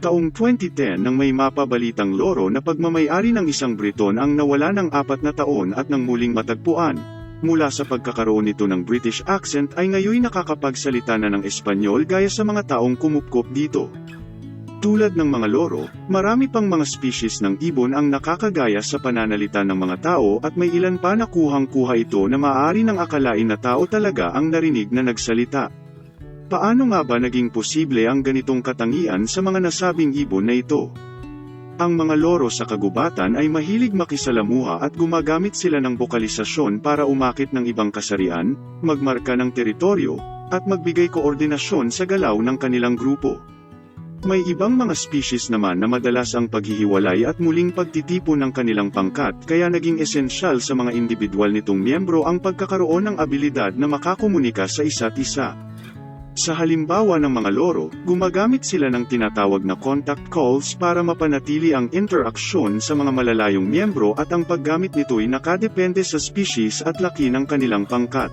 Taong 2010 nang may mapabalitang loro na pagmamayari ng isang Briton ang nawala ng apat na taon at nang muling matagpuan. Mula sa pagkakaroon nito ng British accent ay ngayon nakakapagsalita na ng Espanyol gaya sa mga taong kumupkop dito. Tulad ng mga loro, marami pang mga species ng ibon ang nakakagaya sa pananalita ng mga tao at may ilan pa na kuhang-kuha ito na maaari ng akalain na tao talaga ang narinig na nagsalita. Paano nga ba naging posible ang ganitong katangian sa mga nasabing ibon na ito? Ang mga loro sa kagubatan ay mahilig makisalamuha at gumagamit sila ng bokalisasyon para umakit ng ibang kasarian, magmarka ng teritoryo, at magbigay koordinasyon sa galaw ng kanilang grupo. May ibang mga species naman na madalas ang paghihiwalay at muling pagtitipon ng kanilang pangkat kaya naging esensyal sa mga individual nitong miyembro ang pagkakaroon ng abilidad na makakomunika sa isa't isa. Sa halimbawa ng mga loro, gumagamit sila ng tinatawag na contact calls para mapanatili ang interaksyon sa mga malalayong miyembro at ang paggamit nito'y nakadepende sa species at laki ng kanilang pangkat.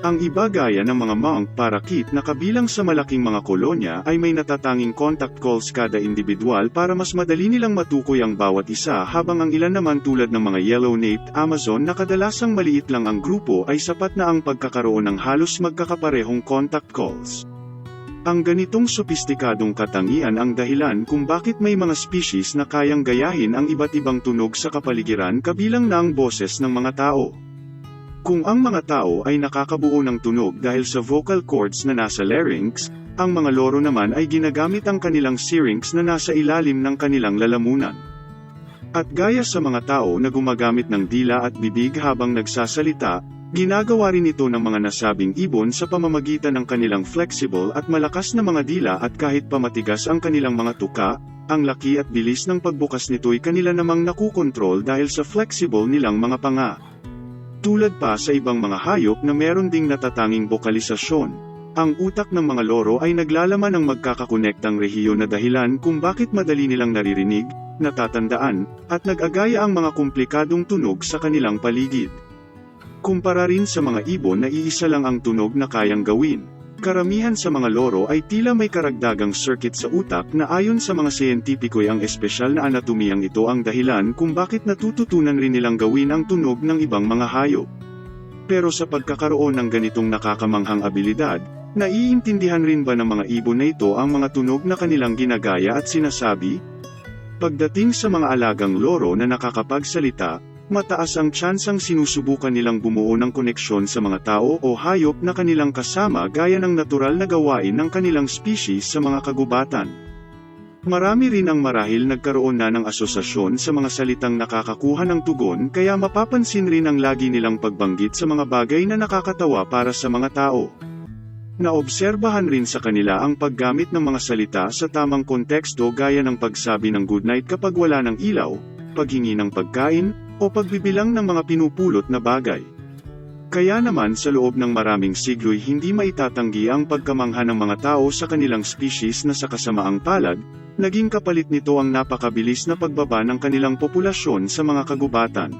Ang iba gaya ng mga monk parakit na kabilang sa malaking mga kolonya ay may natatanging contact calls kada individual para mas madali nilang matukoy ang bawat isa habang ang ilan naman tulad ng mga yellow-naped Amazon na kadalasang maliit lang ang grupo ay sapat na ang pagkakaroon ng halos magkakaparehong contact calls. Ang ganitong sopistikadong katangian ang dahilan kung bakit may mga species na kayang gayahin ang iba't ibang tunog sa kapaligiran kabilang na ang boses ng mga tao. Kung ang mga tao ay nakakabuo ng tunog dahil sa vocal cords na nasa larynx, ang mga loro naman ay ginagamit ang kanilang syrinx na nasa ilalim ng kanilang lalamunan. At gaya sa mga tao na gumagamit ng dila at bibig habang nagsasalita, ginagawa rin ito ng mga nasabing ibon sa pamamagitan ng kanilang flexible at malakas na mga dila at kahit pamatigas ang kanilang mga tuka, ang laki at bilis ng pagbukas nito'y kanila namang nakukontrol dahil sa flexible nilang mga panga. Tulad pa sa ibang mga hayop na meron ding natatanging bokalisasyon. Ang utak ng mga loro ay naglalaman ng magkakakonektang rehiyon na dahilan kung bakit madali nilang naririnig, natatandaan, at nag-agaya ang mga komplikadong tunog sa kanilang paligid. Kumpara rin sa mga ibon na iisa lang ang tunog na kayang gawin. Karamihan sa mga loro ay tila may karagdagang circuit sa utak na ayon sa mga siyentipiko ay ang espesyal na anatomiyang ito ang dahilan kung bakit natututunan rin nilang gawin ang tunog ng ibang mga hayop. Pero sa pagkakaroon ng ganitong nakakamanghang abilidad, naiintindihan rin ba ng mga ibon na ito ang mga tunog na kanilang ginagaya at sinasabi? Pagdating sa mga alagang loro na nakakapagsalita, mataas ang tsansang sinusubukan nilang bumuo ng koneksyon sa mga tao o hayop na kanilang kasama gaya ng natural na gawain ng kanilang species sa mga kagubatan. Marami rin ang marahil nagkaroon na ng asosasyon sa mga salitang nakakakuha ng tugon kaya mapapansin rin ang lagi nilang pagbanggit sa mga bagay na nakakatawa para sa mga tao. Naobserbahan rin sa kanila ang paggamit ng mga salita sa tamang konteksto gaya ng pagsabi ng goodnight kapag wala ng ilaw, paghingi ng pagkain, o pagbibilang ng mga pinupulot na bagay. Kaya naman sa loob ng maraming siglo'y hindi maitatanggi ang pagkamangha ng mga tao sa kanilang species na sa kasamaang palad, naging kapalit nito ang napakabilis na pagbaba ng kanilang populasyon sa mga kagubatan.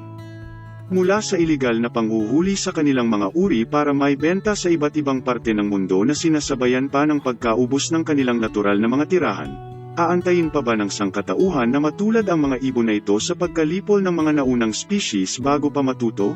Mula sa iligal na panghuhuli sa kanilang mga uri para maibenta sa iba't ibang parte ng mundo na sinasabayan pa ng pagkaubos ng kanilang natural na mga tirahan, Aantayin pa ba ng sangkatauhan na matulad ang mga ibon na ito sa pagkalipol ng mga naunang species bago pa matuto?